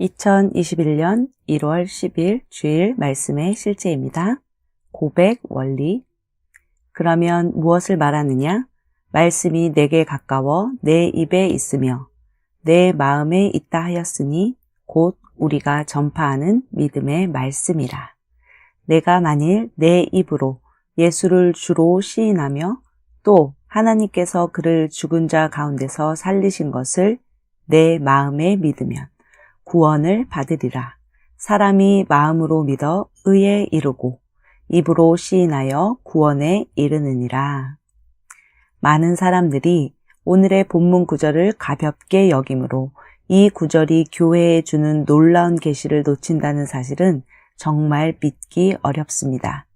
2021년 1월 10일 주일 말씀의 실제입니다. 고백 원리. 그러면 무엇을 말하느냐? 말씀이 내게 가까워 내 입에 있으며 내 마음에 있다 하였으니 곧 우리가 전파하는 믿음의 말씀이라. 내가 만일 내 입으로 예수를 주로 시인하며 또 하나님께서 그를 죽은 자 가운데서 살리신 것을 내 마음에 믿으면 구원을 받으리라. 사람이 마음으로 믿어 의에 이르고 입으로 시인하여 구원에 이르느니라. 많은 사람들이 오늘의 본문 구절을 가볍게 여김으로 이 구절이 교회에 주는 놀라운 계시를 놓친다는 사실은 정말 믿기 어렵습니다.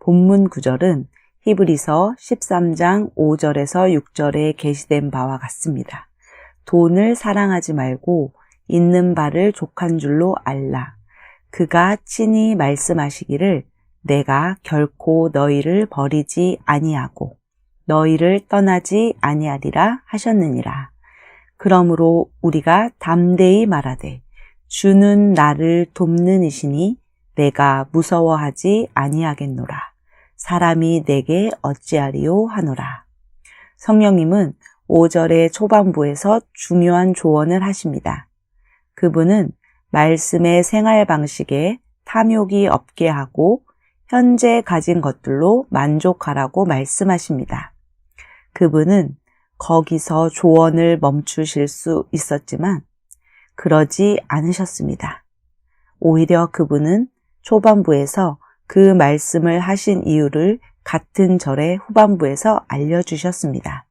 본문 구절은 히브리서 13장 5절에서 6절에 게시된 바와 같습니다. 돈을 사랑하지 말고 있는 바를 족한 줄로 알라. 그가 친히 말씀하시기를 내가 결코 너희를 버리지 아니하고 너희를 떠나지 아니하리라 하셨느니라. 그러므로 우리가 담대히 말하되 주는 나를 돕는 이시니 내가 무서워하지 아니하겠노라. 사람이 내게 어찌하리요 하노라. 성령님은 5절의 초반부에서 중요한 조언을 하십니다. 그분은 말씀의 생활 방식에 탐욕이 없게 하고 현재 가진 것들로 만족하라고 말씀하십니다. 그분은 거기서 조언을 멈추실 수 있었지만 그러지 않으셨습니다. 오히려 그분은 초반부에서 그 말씀을 하신 이유를 같은 절의 후반부에서 알려주셨습니다.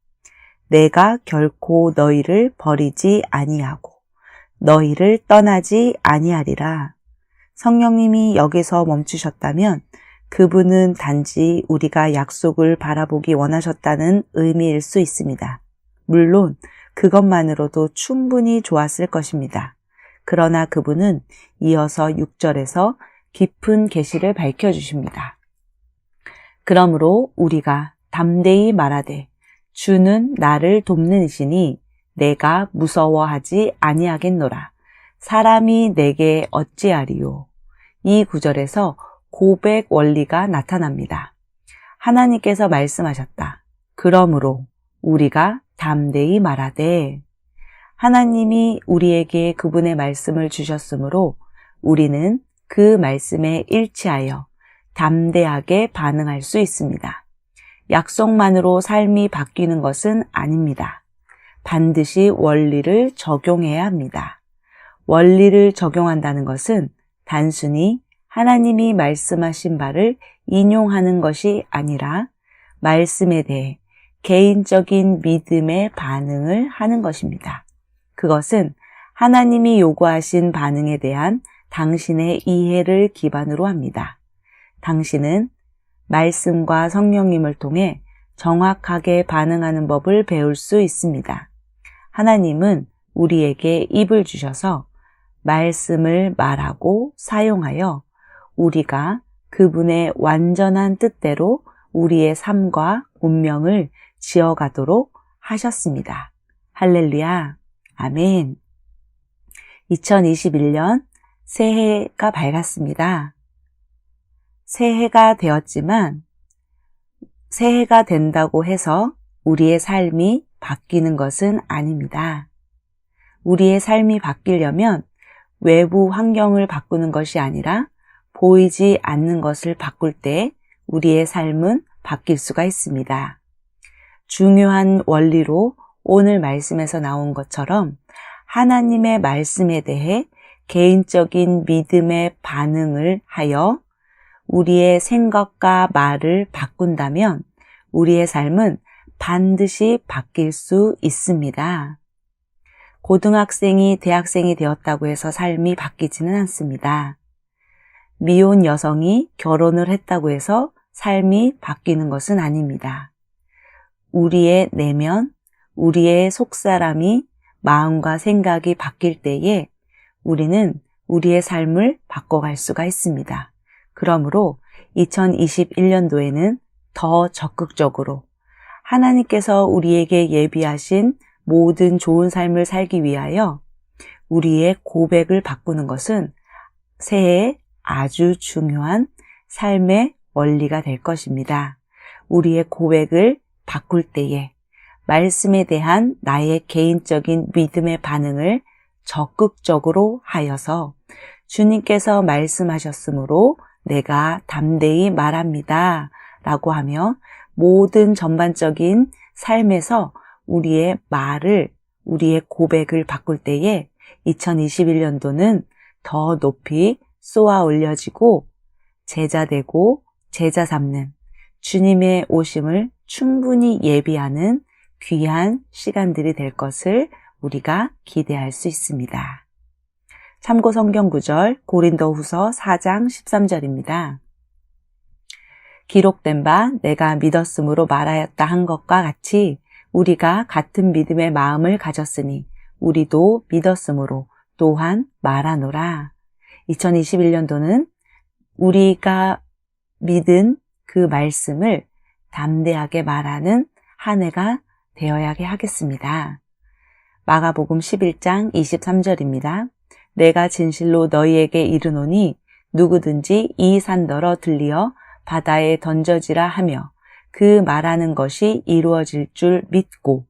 내가 결코 너희를 버리지 아니하고 너희를 떠나지 아니하리라. 성령님이 여기서 멈추셨다면 그분은 단지 우리가 약속을 바라보기 원하셨다는 의미일 수 있습니다. 물론 그것만으로도 충분히 좋았을 것입니다. 그러나 그분은 이어서 6절에서 깊은 계시를 밝혀 주십니다. 그러므로 우리가 담대히 말하되 주는 나를 돕는 이시니 내가 무서워하지 아니하겠노라. 사람이 내게 어찌하리요. 이 구절에서 고백 원리가 나타납니다. 하나님께서 말씀하셨다. 그러므로 우리가 담대히 말하되 하나님이 우리에게 그분의 말씀을 주셨으므로 우리는 그 말씀에 일치하여 담대하게 반응할 수 있습니다. 약속만으로 삶이 바뀌는 것은 아닙니다. 반드시 원리를 적용해야 합니다. 원리를 적용한다는 것은 단순히 하나님이 말씀하신 바를 인용하는 것이 아니라 말씀에 대해 개인적인 믿음의 반응을 하는 것입니다. 그것은 하나님이 요구하신 반응에 대한 당신의 이해를 기반으로 합니다. 당신은 말씀과 성령님을 통해 정확하게 반응하는 법을 배울 수 있습니다. 하나님은 우리에게 입을 주셔서 말씀을 말하고 사용하여 우리가 그분의 완전한 뜻대로 우리의 삶과 운명을 지어가도록 하셨습니다. 할렐루야. 아멘. 2021년 새해가 밝았습니다. 새해가 되었지만 새해가 된다고 해서 우리의 삶이 바뀌는 것은 아닙니다. 우리의 삶이 바뀌려면 외부 환경을 바꾸는 것이 아니라 보이지 않는 것을 바꿀 때 우리의 삶은 바뀔 수가 있습니다. 중요한 원리로 오늘 말씀에서 나온 것처럼 하나님의 말씀에 대해 개인적인 믿음의 반응을 하여 우리의 생각과 말을 바꾼다면 우리의 삶은 반드시 바뀔 수 있습니다. 고등학생이 대학생이 되었다고 해서 삶이 바뀌지는 않습니다. 미혼 여성이 결혼을 했다고 해서 삶이 바뀌는 것은 아닙니다. 우리의 내면, 우리의 속사람이 마음과 생각이 바뀔 때에 우리는 우리의 삶을 바꿔갈 수가 있습니다. 그러므로 2021년도에는 더 적극적으로 하나님께서 우리에게 예비하신 모든 좋은 삶을 살기 위하여 우리의 고백을 바꾸는 것은 새해에 아주 중요한 삶의 원리가 될 것입니다. 우리의 고백을 바꿀 때에 말씀에 대한 나의 개인적인 믿음의 반응을 적극적으로 하여서 주님께서 말씀하셨으므로 내가 담대히 말합니다. 라고 하며 모든 전반적인 삶에서 우리의 말을, 우리의 고백을 바꿀 때에 2021년도는 더 높이 쏘아 올려지고 제자되고 제자 삼는 주님의 오심을 충분히 예비하는 귀한 시간들이 될 것을 우리가 기대할 수 있습니다. 참고 성경 구절 고린도 후서 4장 13절입니다. 기록된 바 내가 믿었으므로 말하였다 한 것과 같이 우리가 같은 믿음의 마음을 가졌으니 우리도 믿었으므로 또한 말하노라. 2021년도는 우리가 믿은 그 말씀을 담대하게 말하는 한 해가 되어야 하겠습니다. 마가복음 11장 23절입니다. 내가 진실로 너희에게 이르노니 누구든지 이 산더러 들리어 바다에 던져지라 하며 그 말하는 것이 이루어질 줄 믿고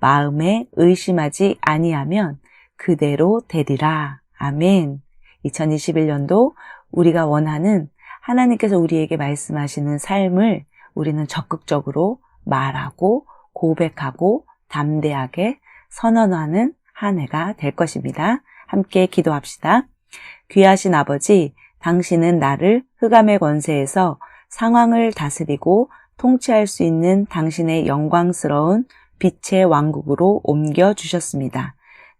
마음에 의심하지 아니하면 그대로 되리라. 아멘. 2021년도 우리가 원하는 하나님께서 우리에게 말씀하시는 삶을 우리는 적극적으로 말하고 고백하고 담대하게 선언하는 한 해가 될 것입니다. 함께 기도합시다. 귀하신 아버지, 당신은 나를 흑암의 권세에서 상황을 다스리고 통치할 수 있는 당신의 영광스러운 빛의 왕국으로 옮겨 주셨습니다.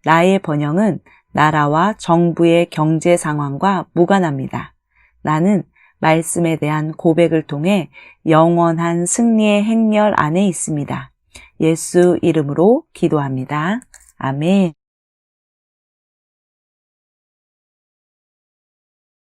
나의 번영은 나라와 정부의 경제 상황과 무관합니다. 나는 말씀에 대한 고백을 통해 영원한 승리의 행렬 안에 있습니다. 예수 이름으로 기도합니다. 아멘.